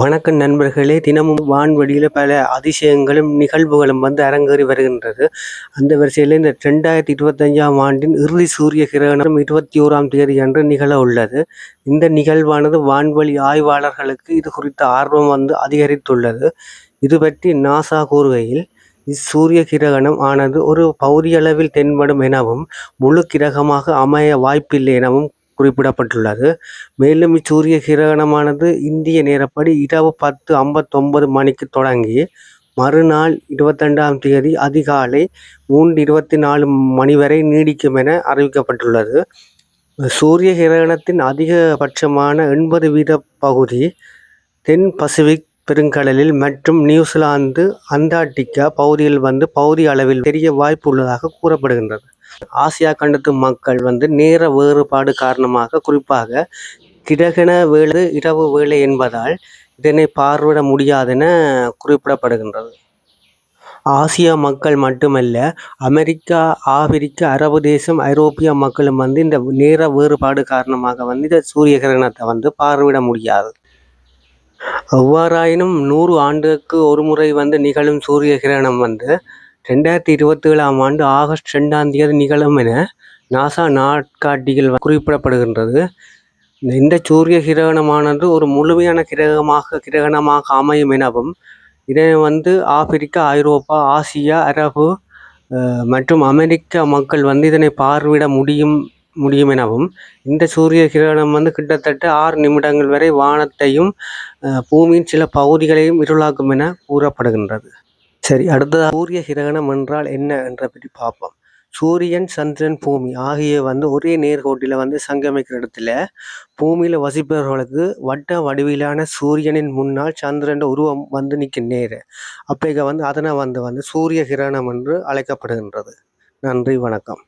வணக்கம் நண்பர்களே தினமும் வான்வெளியில் பல அதிசயங்களும் நிகழ்வுகளும் வந்து அரங்கேறி வருகின்றது. அந்த வரிசையில் இந்த ரெண்டாயிரத்தி இருபத்தஞ்சாம் ஆண்டின் இறுதி சூரிய கிரகணம் இருபத்தி ஓராம் தேதி அன்று நிகழ உள்ளது. இந்த நிகழ்வானது வான்வெளி ஆய்வாளர்களுக்கு இது குறித்த ஆர்வம் வந்து அதிகரித்துள்ளது. இது பற்றி நாசா கூறுகையில் இச்சூரிய கிரகணம் ஆனது ஒரு பகுதியளவில் தென்படும் எனவும் முழு கிரகமாக அமைய வாய்ப்பில்லை எனவும் குறிப்பிடப்பட்டுள்ளது. மேலும் இச்சூரிய கிரகணமானது இந்திய நேரப்படி இரவு பத்து ஐம்பத்தொம்பது மணிக்கு தொடங்கி மறுநாள் இருபத்திரெண்டாம் தேதி அதிகாலை மூன்று இருபத்தி நாலு மணி வரை நீடிக்கும் என அறிவிக்கப்பட்டுள்ளது. சூரிய கிரகணத்தின் அதிகபட்சமான எண்பது வீத பகுதி தென் பசிபிக் பெருங்கடலில் மற்றும் நியூசிலாந்து அண்டார்டிகா பகுதியில் வந்து பகுதி அளவில் தெரிய வாய்ப்பு உள்ளதாக கூறப்படுகின்றது. ஆசியா கண்டத்து மக்கள் வந்து நேர வேறுபாடு காரணமாக குறிப்பாக கிரகண வேளை இரவு வேளை என்பதால் இதனை பார்விட முடியாதென குறிப்பிடப்படுகின்றது. ஆசியா மக்கள் மட்டுமல்ல அமெரிக்கா ஆப்பிரிக்க அரபு தேசம் ஐரோப்பிய மக்களும் வந்து இந்த நேர வேறுபாடு காரணமாக வந்து இந்த சூரிய கிரகணத்தை வந்து பார்வையிட முடியாது. எவ்வாறாயினும் நூறு ஆண்டுக்கு ஒரு முறை வந்து நிகழும் சூரிய கிரகணம் வந்து ரெண்டாயிரத்தி இருபத்தி ஏழாம் ஆண்டு ஆகஸ்ட் ரெண்டாம் தேதி நிகழும் என நாசா நாட்காட்டியில் குறிப்பிடப்படுகின்றது. இந்த சூரிய கிரகணமானது ஒரு முழுமையான கிரகமாக கிரகணமாக அமையும் எனவும் இதனை வந்து ஆப்பிரிக்கா ஐரோப்பா ஆசியா அரபு மற்றும் அமெரிக்க மக்கள் வந்து இதனை பார்வையிட முடியும் முடியும் எனவும். இந்த சூரிய கிரகணம் வந்து கிட்டத்தட்ட ஆறு நிமிடங்கள் வரை வானத்தையும் பூமியின் சில பகுதிகளையும் இருளாக்கும் என கூறப்படுகின்றது. சரி அடுத்ததாக சூரிய கிரகணம் என்றால் என்ன என்ற பற்றி பார்ப்போம். சூரியன் சந்திரன் பூமி ஆகிய வந்து ஒரே நேர்கோட்டில் வந்து சங்கமிக்கிற இடத்துல பூமியில் வசிப்பவர்களுக்கு வட்ட வடிவிலான சூரியனின் முன்னால் சந்திரன் உருவம் வந்து நிற்கும் நேர். அப்போ வந்து அதனை வந்து வந்து சூரிய கிரகணம் என்று அழைக்கப்படுகின்றது. நன்றி வணக்கம்.